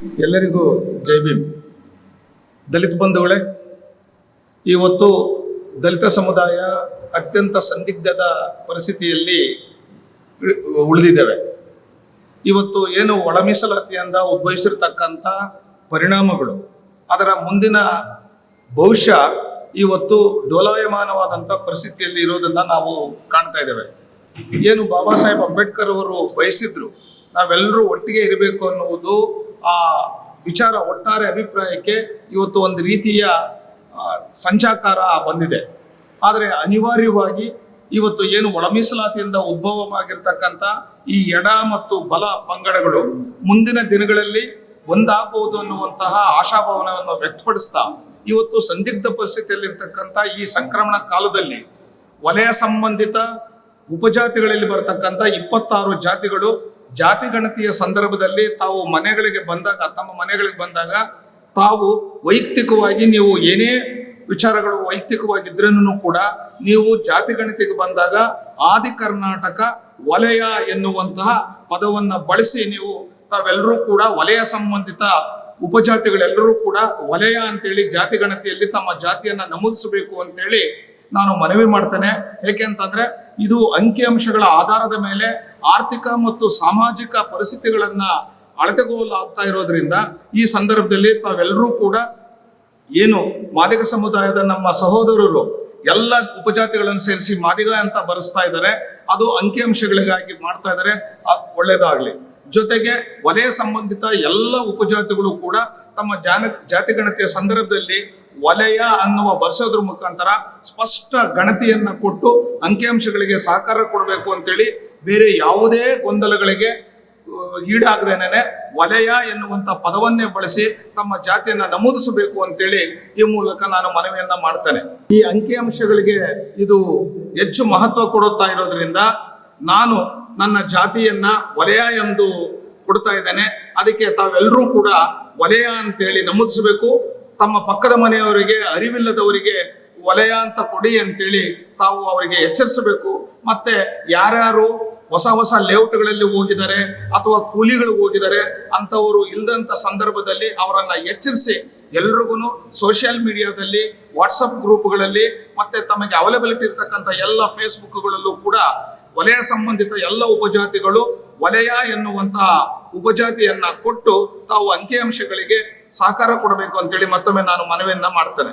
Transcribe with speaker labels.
Speaker 1: ಎಲ್ಲರಿಗೂ ಜೈ ಭೀಮ್. ದಲಿತ ಬಂಧುಗಳೇ, ಇವತ್ತು ದಲಿತ ಸಮುದಾಯ ಅತ್ಯಂತ ಸಂದಿಗ್ಧದ ಪರಿಸ್ಥಿತಿಯಲ್ಲಿ ಉಳಿದಿದ್ದೇವೆ. ಇವತ್ತು ಏನು ಒಳ ಮೀಸಲಾತಿಯಿಂದ ಉದ್ಭವಿಸಿರ್ತಕ್ಕಂಥ ಪರಿಣಾಮಗಳು, ಅದರ ಮುಂದಿನ ಭವಿಷ್ಯ ಇವತ್ತು ಡೋಲಾಯಮಾನವಾದಂಥ ಪರಿಸ್ಥಿತಿಯಲ್ಲಿ ಇರೋದನ್ನ ನಾವು ಕಾಣ್ತಾ ಇದ್ದೇವೆ. ಏನು ಬಾಬಾ ಸಾಹೇಬ್ ಅಂಬೇಡ್ಕರ್ ಅವರು ಬಯಸಿದ್ರು, ನಾವೆಲ್ಲರೂ ಒಟ್ಟಿಗೆ ಇರಬೇಕು ಅನ್ನುವುದು ಆ ವಿಚಾರ ಒಟ್ಟಾರೆ ಅಭಿಪ್ರಾಯಕ್ಕೆ ಇವತ್ತು ಒಂದು ರೀತಿಯ ಸಂಚಾಕಾರ ಬಂದಿದೆ. ಆದರೆ ಅನಿವಾರ್ಯವಾಗಿ ಇವತ್ತು ಏನು ಒಳಮೀಸಲಾತಿಯಿಂದ ಉದ್ಭವವಾಗಿರ್ತಕ್ಕಂಥ ಈ ಎಡ ಮತ್ತು ಬಲ ಪಂಗಡಗಳು ಮುಂದಿನ ದಿನಗಳಲ್ಲಿ ಒಂದಾಗಬಹುದು ಅನ್ನುವಂತಹ ಆಶಾಭಾವನವನ್ನು ವ್ಯಕ್ತಪಡಿಸ್ತಾ, ಇವತ್ತು ಸಂದಿಗ್ಧ ಪರಿಸ್ಥಿತಿಯಲ್ಲಿರ್ತಕ್ಕಂಥ ಈ ಸಂಕ್ರಮಣ ಕಾಲದಲ್ಲಿ ವಲಯ ಸಂಬಂಧಿತ ಉಪಜಾತಿಗಳಲ್ಲಿ ಬರತಕ್ಕಂಥ ಇಪ್ಪತ್ತಾರು ಜಾತಿಗಳು ಜಾತಿ ಗಣತಿಯ ಸಂದರ್ಭದಲ್ಲಿ ತಾವು ಮನೆಗಳಿಗೆ ಬಂದಾಗ, ತಮ್ಮ ಮನೆಗಳಿಗೆ ಬಂದಾಗ ತಾವು ವೈಯಕ್ತಿಕವಾಗಿ ನೀವು ಏನೇ ವಿಚಾರಗಳು ವೈಯಕ್ತಿಕವಾಗಿದ್ರೂ ಕೂಡ ನೀವು ಜಾತಿ ಗಣತಿಗೆ ಬಂದಾಗ ಆದಿ ಕರ್ನಾಟಕ ವಲಯ ಎನ್ನುವಂತಹ ಪದವನ್ನ ಬಳಸಿ ನೀವು ತಾವೆಲ್ಲರೂ ಕೂಡ ವಲಯ ಸಂಬಂಧಿತ ಉಪಜಾತಿಗಳೆಲ್ಲರೂ ಕೂಡ ವಲಯ ಅಂತೇಳಿ ಜಾತಿ ಗಣತಿಯಲ್ಲಿ ತಮ್ಮ ಜಾತಿಯನ್ನ ನಮೂದಿಸಬೇಕು ಅಂತೇಳಿ ನಾನು ಮನವಿ ಮಾಡ್ತೇನೆ. ಏಕೆಂತಂದ್ರೆ ಇದು ಅಂಕಿಅಂಶಗಳ ಆಧಾರದ ಮೇಲೆ ಆರ್ಥಿಕ ಮತ್ತು ಸಾಮಾಜಿಕ ಪರಿಸ್ಥಿತಿಗಳನ್ನ ಅಳತೆಗೋಲಾಗ್ತಾ ಇರೋದ್ರಿಂದ ಈ ಸಂದರ್ಭದಲ್ಲಿ ತಾವೆಲ್ಲರೂ ಕೂಡ ಏನು ಮಾದಿಗ ಸಮುದಾಯದ ನಮ್ಮ ಸಹೋದರರು ಎಲ್ಲ ಉಪಜಾತಿಗಳನ್ನು ಸೇರಿಸಿ ಮಾದಿಗ ಅಂತ ಬರೆಸ್ತಾ ಇದ್ದಾರೆ, ಅದು ಅಂಕಿಅಂಶಗಳಿಗಾಗಿ ಮಾಡ್ತಾ ಇದ್ದಾರೆ ಒಳ್ಳೇದಾಗ್ಲಿ. ಜೊತೆಗೆ ವಲಯ ಸಂಬಂಧಿತ ಎಲ್ಲ ಉಪಜಾತಿಗಳು ಕೂಡ ತಮ್ಮ ಜಾನ, ಜಾತಿ ಗಣತಿಯ ಸಂದರ್ಭದಲ್ಲಿ ವಲಯ ಅನ್ನುವ ಬರ್ಸೋದ್ರ ಮುಖಾಂತರ ಸ್ಪಷ್ಟ ಗಣತಿಯನ್ನ ಕೊಟ್ಟು ಅಂಕಿಅಂಶಗಳಿಗೆ ಸಹಕಾರ ಕೊಡಬೇಕು ಅಂತೇಳಿ ಬೇರೆ ಯಾವುದೇ ಗೊಂದಲಗಳಿಗೆ ಈಡಾಗದೇನೆ ವಲಯ ಎನ್ನುವಂಥ ಪದವನ್ನೇ ಬಳಸಿ ತಮ್ಮ ಜಾತಿಯನ್ನ ನಮೂದಿಸಬೇಕು ಅಂತೇಳಿ ಈ ಮೂಲಕ ನಾನು ಮನವಿಯನ್ನ ಮಾಡ್ತೇನೆ. ಈ ಅಂಕಿಅಂಶಗಳಿಗೆ ಇದು ಹೆಚ್ಚು ಮಹತ್ವ ಕೊಡುತ್ತಾ ಇರೋದ್ರಿಂದ ನಾನು ನನ್ನ ಜಾತಿಯನ್ನ ವಲಯ ಎಂದು ಕೊಡ್ತಾ ಇದ್ದೇನೆ. ಅದಕ್ಕೆ ತಾವೆಲ್ಲರೂ ಕೂಡ ವಲಯ ಅಂತೇಳಿ ನಮೂದಿಸಬೇಕು. ತಮ್ಮ ಪಕ್ಕದ ಮನೆಯವರಿಗೆ, ಅರಿವಿಲ್ಲದವರಿಗೆ ವಲಯ ಅಂತ ಕೊಡಿ ಅಂತೇಳಿ ತಾವು ಅವರಿಗೆ ಎಚ್ಚರಿಸಬೇಕು. ಮತ್ತೆ ಯಾರ್ಯಾರು ಹೊಸ ಹೊಸ ಲೇಔಟ್ಗಳಲ್ಲಿ ಹೋಗಿದ್ದಾರೆ ಅಥವಾ ಕೂಲಿಗಳು ಹೋಗಿದ್ದಾರೆ ಅಂಥವರು ಇಲ್ಲದಂಥ ಸಂದರ್ಭದಲ್ಲಿ ಅವರನ್ನ ಎಚ್ಚರಿಸಿ ಎಲ್ರಿಗೂ ಸೋಷಿಯಲ್ ಮೀಡಿಯಾದಲ್ಲಿ, ವಾಟ್ಸಪ್ ಗ್ರೂಪ್ಗಳಲ್ಲಿ ಮತ್ತೆ ತಮಗೆ ಅವೈಲಬಿಲಿಟಿ ಇರ್ತಕ್ಕಂಥ ಎಲ್ಲ ಫೇಸ್ಬುಕ್ಗಳಲ್ಲೂ ಕೂಡ ವಲಯ ಸಂಬಂಧಿತ ಎಲ್ಲ ಉಪಜಾತಿಗಳು ವಲಯ ಎನ್ನುವಂತಹ ಉಪಜಾತಿಯನ್ನ ಕೊಟ್ಟು ತಾವು ಅಂಕಿಅಂಶಗಳಿಗೆ ಸಹಕಾರ ಕೊಡಬೇಕು ಅಂತೇಳಿ ಮತ್ತೊಮ್ಮೆ ನಾನು ಮನವಿಯನ್ನ ಮಾಡ್ತೇನೆ.